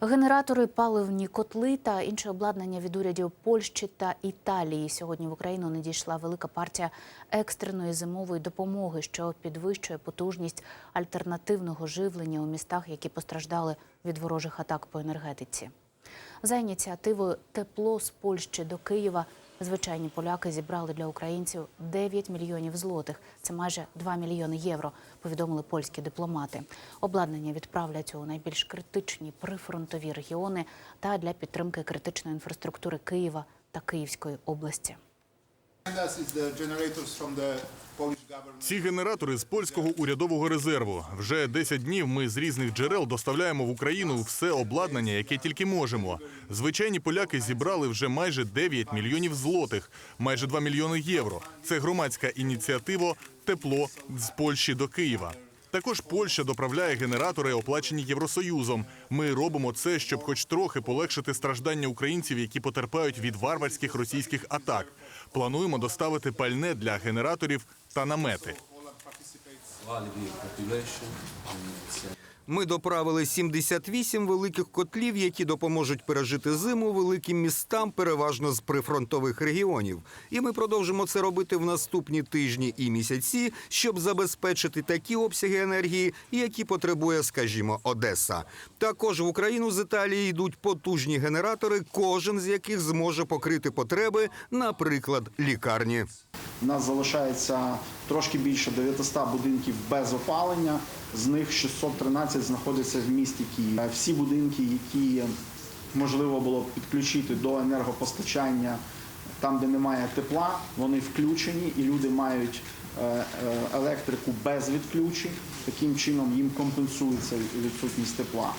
Генератори, паливні котли та інше обладнання від урядів Польщі та Італії. Сьогодні в Україну надійшла велика партія екстреної зимової допомоги, що підвищує потужність альтернативного живлення у містах, які постраждали від ворожих атак по енергетиці. За ініціативою Тепло з Польщі до Києва звичайні поляки зібрали для українців 9 мільйонів злотих. Це майже 2 мільйони євро. Повідомили польські дипломати. Обладнання відправлять у найбільш критичні прифронтові регіони та для підтримки критичної інфраструктури Києва та Київської області. Ці генератори з польського урядового резерву. Вже 10 днів ми з різних джерел доставляємо в Україну все обладнання, яке тільки можемо. Звичайні поляки зібрали вже майже 9 мільйонів злотих, майже 2 мільйони євро. Це громадська ініціатива Тепло з Польщі до Києва. Також Польща доправляє генератори, оплачені Євросоюзом. Ми робимо це, щоб хоч трохи полегшити страждання українців, які потерпають від варварських російських атак. Плануємо доставити пальне для генераторів та намети. Ми доправили 78 великих котлів, які допоможуть пережити зиму великим містам, переважно з прифронтових регіонів. І ми продовжимо це робити в наступні тижні і місяці, щоб забезпечити такі обсяги енергії, які потребує, скажімо, Одеса. Також в Україну з Італії йдуть потужні генератори, кожен з яких зможе покрити потреби, наприклад, лікарні. У нас залишається трошки більше 900 будинків без опалення. З них 613 знаходяться в місті Київ. Всі будинки, які можливо було підключити до енергопостачання там, де немає тепла, вони включені, і люди мають е, е, електрику без відключень. Таким чином їм компенсується відсутність тепла.